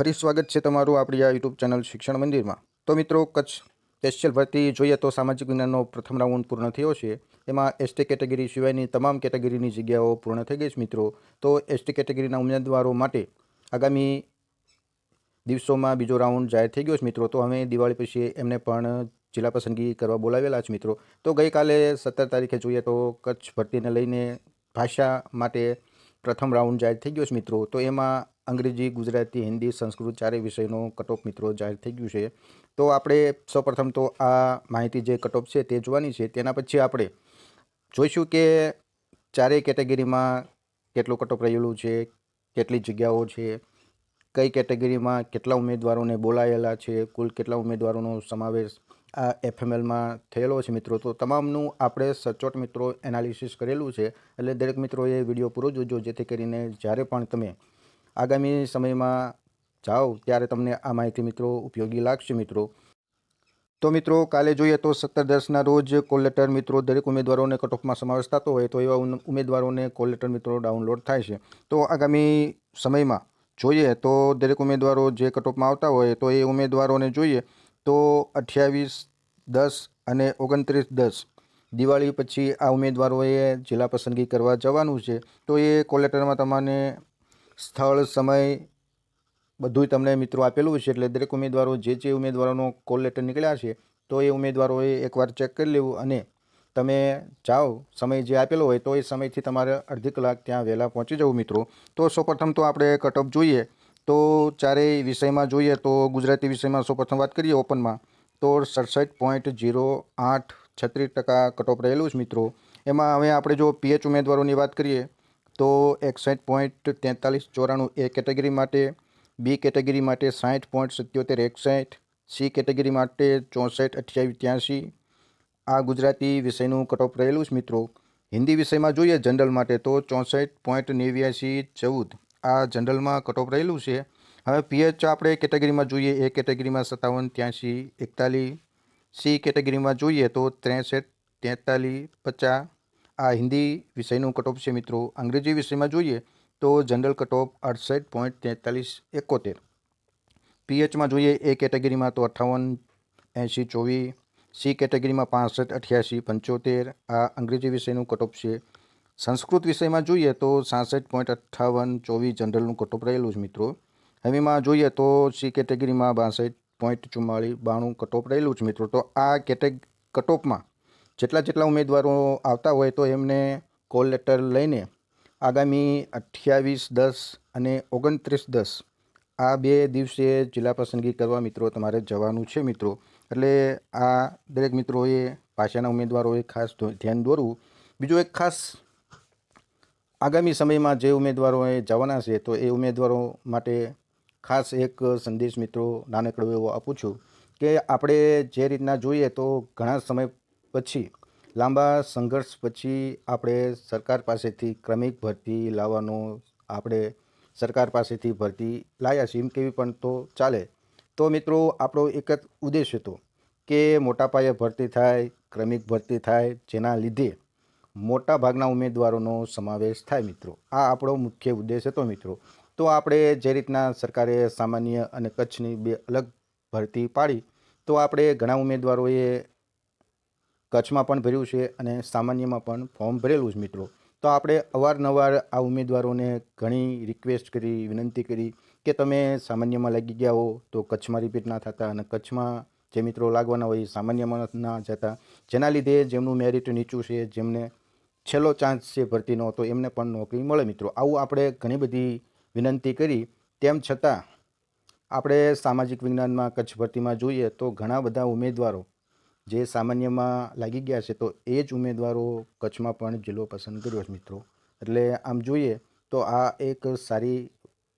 ફરી સ્વાગત છે તમારું આપણી આ યુટ્યુબ ચેનલ શિક્ષણ મંદિરમાં. તો મિત્રો, કચ્છ સ્પેશિયલ ભરતી જોઈએ તો સામાજિક વિજ્ઞાનનો પ્રથમ રાઉન્ડ પૂર્ણ થયો છે. એમાં એસટી કેટેગરી સિવાયની તમામ કેટેગરીની જગ્યાઓ પૂર્ણ થઈ ગઈ છે મિત્રો. તો એસટી કેટેગરીના ઉમેદવારો માટે આગામી દિવસોમાં બીજો રાઉન્ડ જાહેર થઈ ગયો છે મિત્રો. તો અમે દિવાળી પછી એમને પણ જિલ્લા પસંદગી કરવા બોલાવેલા છે મિત્રો. તો ગઈકાલે સત્તર તારીખે જોઈએ તો કચ્છ ભરતીને લઈને ભાષા માટે પ્રથમ રાઉન્ડ જાહેર થઈ ગયો છે મિત્રો. તો એમાં અંગ્રેજી, ગુજરાતી, હિન્દી, સંસ્કૃત ચારેય વિષયનો કટઓફ મિત્રો જાહેર થઈ ગયું છે. તો આપણે સૌપ્રથમ તો આ માહિતી જે કટઓફ છે તે જોવાની છે. તેના પછી આપણે જોઈશું કે ચારેય કેટેગરીમાં કેટલું કટઓફ રહેલું છે, કેટલી જગ્યાઓ છે, કઈ કેટેગરીમાં કેટલા ઉમેદવારોને બોલાયેલા છે, કુલ કેટલા ઉમેદવારોનો સમાવેશ આ એફએમએલમાં થયેલો છે મિત્રો. તો તમામનું આપણે સચોટ મિત્રો એનાલિસિસ કરેલું છે. એટલે દરેક મિત્રોએ વીડિયો પૂરો જોજો, જેથી કરીને જ્યારે પણ તમે આગામી સમયમાં જાઓ ત્યારે તમને આ માહિતી મિત્રો ઉપયોગી લાગશે મિત્રો. તો મિત્રો, કાલે જોઈએ તો સત્તર દસના રોજ કોલ લેટર મિત્રો દરેક ઉમેદવારોને કટઓફમાં સમાવેશ થતો હોય તો એવા ઉમેદવારોને કોલ લેટર મિત્રો ડાઉનલોડ થાય છે. તો આગામી સમયમાં જોઈએ તો દરેક ઉમેદવારો જે કટઓફમાં આવતા હોય તો એ ઉમેદવારોને જોઈએ તો અઠ્યાવીસ, દસ અને ઓગણત્રીસ, દસ. દિવાળી પછી આ ઉમેદવારોએ જિલ્લા પસંદગી કરવા જવાનું છે. તો એ કોલ લેટરમાં તમને સ્થળ, સમય બધુંય તમને મિત્રો આપેલું છે એટલે દરેક ઉમેદવારો જે જે ઉમેદવારોનો કોલ લેટર નીકળ્યા છે, તો એ ઉમેદવારોએ એકવાર ચેક કરી લેવું અને તમે જાઓ, સમય જે આપેલો હોય તો એ સમયથી તમારે અડધી કલાક ત્યાં વહેલા પહોંચી જવું મિત્રો. તો સૌપ્રથમ તો આપણે કટઓફ જોઈએ. તો ચારેય વિષયમાં જોઈએ તો ગુજરાતી વિષયમાં સૌપ્રથમ વાત કરીએ ઓપનમાં તો સડસઠ પોઈન્ટ જીરો આઠ છત્રીસ ટકા કટઓફ રહેલું છે મિત્રો. એમાં હવે આપણે જો પીએચ ઉમેદવારોની વાત કરીએ તો એકસઠ પોઈન્ટ તેતાલીસ, ચોરાણું એ કેટેગરી માટે, બી કેટેગરી માટે સાઠ પોઈન્ટ સત્યોતેર, એકસઠ, સી કેટેગરી માટે ચોસઠ અઠ્યાવીસ ત્યાંસી આ ગુજરાતી વિષયનું કટઓફ રહેલું છે મિત્રો. હિન્દી વિષયમાં જોઈએ જનરલ માટે તો ચોસઠ પોઈન્ટ નેવ્યાસી ચૌદ. આ જનરલમાં કટઓફ રહેલું છે. હવે પીએચ આપણે કેટેગરીમાં જોઈએ. એ કેટેગરીમાં સત્તાવન ત્યાંસી એકતાલીસ. સી કેટેગરીમાં જોઈએ તો ત્રેસઠ, તેતાલીસ, પચાસ. આ હિન્દી વિષયનું કટઓફ છે મિત્રો. અંગ્રેજી વિષયમાં જોઈએ તો જનરલ કટઓફ અડસઠ પોઈન્ટ તેતાલીસ એકોતેર. પીએચમાં જોઈએ એ કેટેગરીમાં તો અઠ્ઠાવન, એંશી, ચોવીસ. સી કેટેગરીમાં પાસઠ, અઠ્યાસી, પંચોતેર. આ અંગ્રેજી વિષયનું કટઓફ છે. સંસ્કૃત વિષયમાં જોઈએ તો સાસઠ પોઈન્ટ અઠ્ઠાવન, ચોવીસ જનરલનું કટઓફ રહેલું છે મિત્રો. હવેમાં જોઈએ તો સી કેટેગરીમાં બાસઠ પોઈન્ટ ચુમ્માળીસ બાણું કટઓફ રહેલું છે મિત્રો. તો આ કેટેગ, કટઓફમાં જેટલા જેટલા ઉમેદવારો આવતા હોય તો એમને કોલ લેટર લઈને આગામી અઠ્યાવીસ, દસ અને ઓગણત્રીસ, દસ આ બે દિવસે જિલ્લા પસંદગી કરવા મિત્રો તમારે જવાનું છે મિત્રો. એટલે આ દરેક મિત્રોએ ભાષાના ઉમેદવારોએ ખાસ ધ્યાન દોરવું. બીજું એક ખાસ આગામી સમયમાં જે ઉમેદવારોએ જવાના છે તો એ ઉમેદવારો માટે ખાસ એક સંદેશ મિત્રો નાનકડો એવો આપું છું કે આપણે જે રીતના જોઈએ તો ઘણા સમય પછી લાંબા સંઘર્ષ પછી આપણે સરકાર પાસેથી ક્રમિક ભરતી લાવવાનો આપણે સરકાર પાસેથી ભરતી લાવ્યા છીએ એમ કેવી પણ તો ચાલે. તો મિત્રો, આપણો એક જ ઉદ્દેશ હતો કે મોટા પાયે ભરતી થાય, ક્રમિક ભરતી થાય, જેના લીધે મોટા ભાગના ઉમેદવારોનો સમાવેશ થાય મિત્રો. આ આપણો મુખ્ય ઉદ્દેશ હતો મિત્રો. તો આપણે જે રીતના સરકારે સામાન્ય અને કચ્છની બે અલગ ભરતી પાડી, તો આપણે ઘણા ઉમેદવારોએ કચ્છમાં પણ ભર્યું છે અને સામાન્યમાં પણ ફોર્મ ભરેલું છે મિત્રો. તો આપણે અવારનવાર આ ઉમેદવારોને ઘણી રિક્વેસ્ટ કરી, વિનંતી કરી કે તમે સામાન્યમાં લાગી ગયા હો તો કચ્છમાં રિપીટ ના થતા અને કચ્છમાં જે મિત્રો લાગવાના હોય સામાન્યમાં ના જતા. જેના લીધે જેમનું મેરિટ નીચું છે, જેમને છેલ્લો ચાન્સ છે ભરતીનો તો એમને પણ નોકરી મળે મિત્રો. આવું આપણે ઘણી બધી વિનંતી કરી. તેમ છતાં આપણે સામાજિક વિજ્ઞાનમાં કચ્છ ભરતીમાં જોઈએ તો ઘણા બધા ઉમેદવારો જે સામાન્યમાં લાગી ગયા છે, તો એ જ ઉમેદવારો કચ્છમાં પણ જિલ્લો પસંદ કર્યો છે મિત્રો. એટલે આમ જોઈએ તો આ એક સારી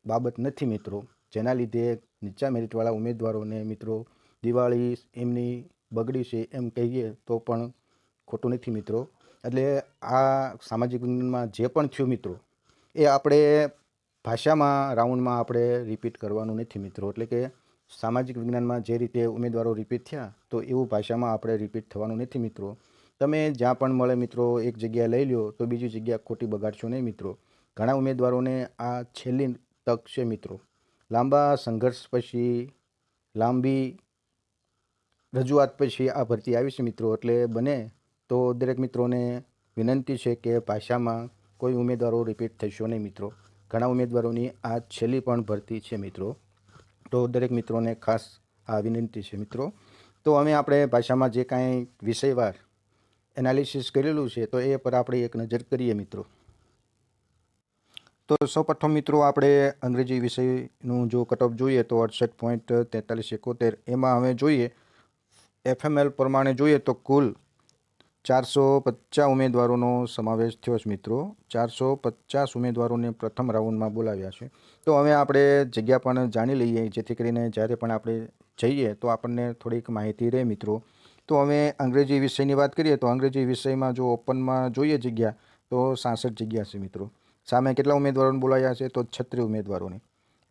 બાબત નથી મિત્રો. જેના લીધે નીચા મેરિટવાળા ઉમેદવારોને મિત્રો દિવાળી એમની બગડી છે એમ કહીએ તો પણ ખોટું નથી મિત્રો. એટલે આ સામાજિક વિજ્ઞાનમાં જે પણ થયું મિત્રો, એ આપણે ભાષામાં, રાઉન્ડમાં આપણે રિપીટ કરવાનું નથી મિત્રો. એટલે કે સામાજિક વિજ્ઞાનમાં જે રીતે ઉમેદવારો રિપીટ થયા, તો એવું ભાષામાં આપણે રિપીટ થવાનું નથી મિત્રો. તમે જ્યાં પણ મળે મિત્રો, એક જગ્યા લઈ લ્યો, તો બીજી જગ્યા ખોટી બગાડશો નહીં મિત્રો. ઘણા ઉમેદવારોને આ છેલ્લી તક છે મિત્રો. લાંબા સંઘર્ષ પછી, લાંબી રજૂઆત પછી આ ભરતી આવી છે મિત્રો. એટલે બને તો દરેક મિત્રોને વિનંતી છે કે ભાષામાં કોઈ ઉમેદવારો રિપીટ થશો નહીં મિત્રો. ઘણા ઉમેદવારોની આ છેલ્લી પણ ભરતી છે મિત્રો. તો દરેક મિત્રોને ખાસ આ વિનંતી છે મિત્રો. તો અમે આપણે ભાષામાં જે કાંઈ વિષયવાર એનાલિસિસ કરેલું છે, તો એ પર આપણે એક નજર કરીએ મિત્રો. તો સૌપ્રથમ મિત્રો આપણે અંગ્રેજી વિષયનું જો કટઓફ જોઈએ તો અડસઠ પોઈન્ટ તેતાલીસ એકોતેર, એમાં હવે જોઈએ એફએમએલ પ્રમાણે જોઈએ તો કુલ ચારસો પચાસ ઉમેદવારોનો સમાવેશ થયો છે મિત્રો. ચારસો પચાસ ઉમેદવારોને પ્રથમ રાઉન્ડમાં બોલાવ્યા છે. તો હવે આપણે જગ્યા પણ જાણી લઈએ, જેથી કરીને જ્યારે પણ આપણે જઈએ તો આપણને થોડીક માહિતી રહે મિત્રો. તો હવે અંગ્રેજી વિષયની વાત કરીએ તો અંગ્રેજી વિષયમાં જો ઓપનમાં જોઈએ જગ્યા, તો સાસઠ જગ્યા છે મિત્રો. સામે કેટલા ઉમેદવારોને બોલાયા છે? તો છત્રીસ ઉમેદવારોને.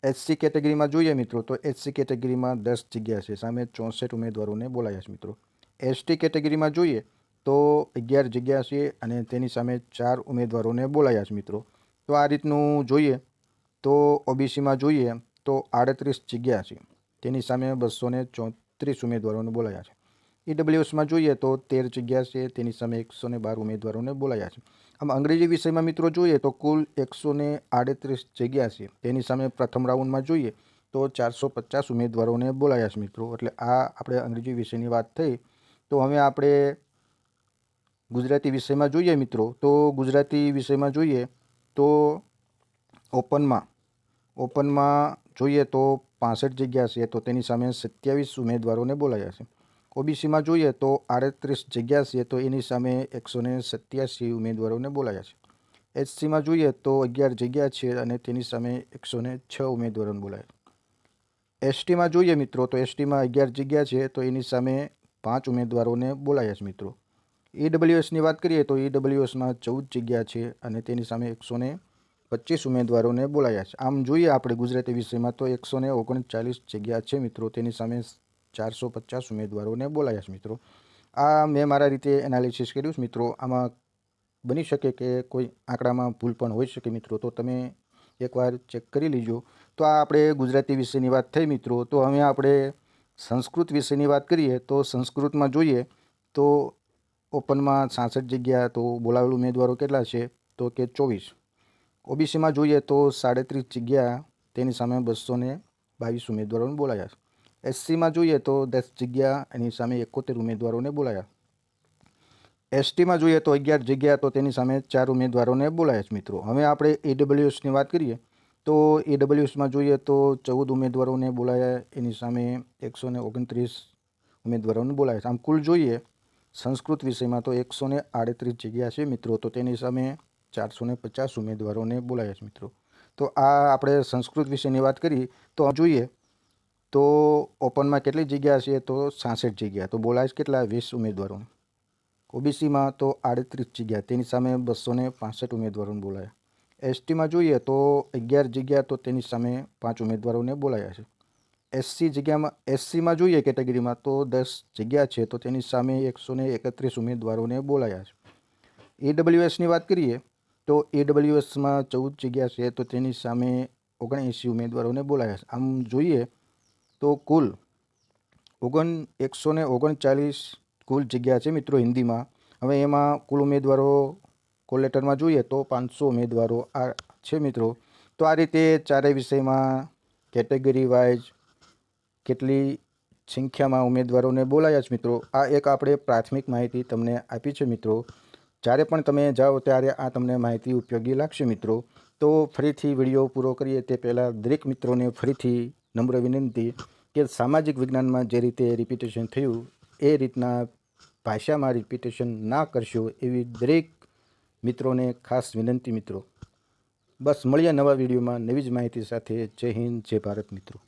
એસસી કેટેગરીમાં જોઈએ મિત્રો, તો એચસી કેટેગરીમાં દસ જગ્યા છે. સામે ચોસઠ ઉમેદવારોને બોલાયા છે મિત્રો. એસટી કેટેગરીમાં જોઈએ તો અગિયાર જગ્યા છે અને તેની સામે ચાર ઉમેદવારોને બોલાયા છે મિત્રો. તો આ રીતનું જોઈએ તો ઓબીસીમાં જોઈએ તો આડત્રીસ જગ્યા છે. તેની સામે બસો ને ચોત્રીસ ઉમેદવારોને બોલાયા છે. ઈડબ્લ્યુએસમાં જોઈએ તો તેર જગ્યા છે, તેની સામે એકસો ને બાર ઉમેદવારોને બોલાયા છે. આમ અંગ્રેજી વિષયમાં મિત્રો જોઈએ તો કુલ એકસો ને આડત્રીસ જગ્યા છે. તેની સામે પ્રથમ રાઉન્ડમાં જોઈએ તો ચારસો પચાસ ઉમેદવારોને બોલાયા છે મિત્રો. એટલે આ આપણે અંગ્રેજી વિષયની વાત થઈ. તો હવે આપણે ગુજરાતી વિષયમાં જોઈએ મિત્રો, તો ગુજરાતી વિષયમાં જોઈએ તો ઓપનમાં ઓપનમાં જોઈએ તો પાસઠ જગ્યા છે, તો તેની સામે સત્યાવીસ ઉમેદવારોને બોલાયા છે. ઓબીસીમાં જોઈએ તો આડત્રીસ જગ્યા છે, તો એની સામે એકસો ને સત્યાસી ઉમેદવારોને બોલાયા છે. એચસીમાં જોઈએ તો અગિયાર જગ્યા છે અને તેની સામે એકસો ને છ ઉમેદવારોને બોલાયા એસટીમાં જોઈએ મિત્રો, તો એસટીમાં અગિયાર જગ્યા છે, તો એની સામે પાંચ ઉમેદવારોને બોલાયા છે મિત્રો. ઈડબ્લ્યુએસની વાત કરીએ તો ઈડબ્લ્યુએસમાં ચૌદ જગ્યા છે અને તેની સામે એકસો ને પચીસ ઉમેદવારોને બોલાયા છે. આમ જોઈએ આપણે ગુજરાતી વિષયમાં તો એકસો ને ઓગણચાલીસ જગ્યા છે મિત્રો. તેની સામે ચારસો પચાસ ઉમેદવારોને બોલાયા છે મિત્રો. આ મેં મારા રીતે એનાલિસિસ કર્યું છે મિત્રો. આમાં બની શકે કે કોઈ આંકડામાં ભૂલ પણ હોઈ શકે મિત્રો. તો તમે એકવાર ચેક કરી લીજો. તો આ આપણે ગુજરાતી વિષયની વાત થઈ મિત્રો. તો હવે આપણે સંસ્કૃત વિષયની વાત કરીએ તો સંસ્કૃતમાં જોઈએ તો ઓપનમાં સાસઠ જગ્યા, તો બોલાવેલ ઉમેદવારો કેટલા છે? તો કે ચોવીસ. ઓબીસીમાં જોઈએ તો સાડત્રીસ જગ્યા, તેની સામે બસો ને બાવીસ ઉમેદવારોને બોલાયા. એસસીમાં જોઈએ તો દસ જગ્યા, એની સામે એકોતેર ઉમેદવારોને બોલાયા. એસટીમાં જોઈએ તો અગિયાર જગ્યા, તો તેની સામે ચાર ઉમેદવારોને બોલાયા છે મિત્રો. હવે આપણે ઈડબ્લ્યુએસની વાત કરીએ. તો ઈડબ્લ્યુએસમાં જોઈએ તો ચૌદ ઉમેદવારોને બોલાયા, એની સામે એકસો ને ઓગણત્રીસ ઉમેદવારોને બોલાયા છે. આમ કુલ જોઈએ સંસ્કૃત વિષયમાં તો એકસો ને આડત્રીસ જગ્યા છે મિત્રો, તો તેની સામે ચારસો ને પચાસ ઉમેદવારોને બોલાયા છે મિત્રો. તો આ આપણે સંસ્કૃત વિષયની વાત કરી, તો જોઈએ, તો ઓપનમાં કેટલી જગ્યા છે? તો સાસઠ જગ્યા. તો બોલાય કેટલા? વીસ ઉમેદવારોને. ઓબીસીમાં તો આડત્રીસ જગ્યા. તેની સામે બસો ને પાસઠ ઉમેદવારોને બોલાયા. એસટીમાં જોઈએ તો અગિયાર જગ્યા, તો તેની સામે પાંચ ઉમેદવારોને બોલાયા છે. એસસી જગ્યામાં એસસીમાં જોઈએ કેટેગરીમાં, તો દસ જગ્યા છે, તો તેની સામે એકસો ને એકત્રીસ ઉમેદવારોને બોલાયા છે. એડબ્લ્યુએસની વાત કરીએ, તો એડબ્લ્યુએસમાં ચૌદ જગ્યા છે, તો તેની સામે ઓગણએંસી ઉમેદવારોને બોલાયા છે. આમ જોઈએ, તો કુલ ઓગણ, એકસો ને ઓગણચાલીસ કુલ જગ્યા છે મિત્રો હિન્દીમાં. હવે એમાં કુલ ઉમેદવારો કોલ લેટરમાં જોઈએ, તો પાંચસો ઉમેદવારો આ છે મિત્રો. તો આ રીતે ચારેય વિષયમાં કેટેગરી વાઇઝ કેટલી સંખ્યામાં ઉમેદવારોને બોલાયા છે મિત્રો? આ એક આપણે પ્રાથમિક માહિતી તમને આપી છે મિત્રો. જ્યારે પણ તમે જાઓ ત્યારે આ તમને માહિતી ઉપયોગી લાગશે મિત્રો. તો ફરીથી વીડિયો પૂરો કરીએ તે પહેલાં દરેક મિત્રોને ફરીથી નમ્ર વિનંતી કે સામાજિક વિજ્ઞાનમાં જે રીતે રિપીટેશન થયું, એ રીતના ભાષામાં રિપીટેશન ના કરશો એવી દરેક મિત્રોને ખાસ વિનંતી મિત્રો. બસ મળીએ નવા વિડીયોમાં નવી જ માહિતી સાથે. જય હિન્દ, જય ભારત મિત્રો.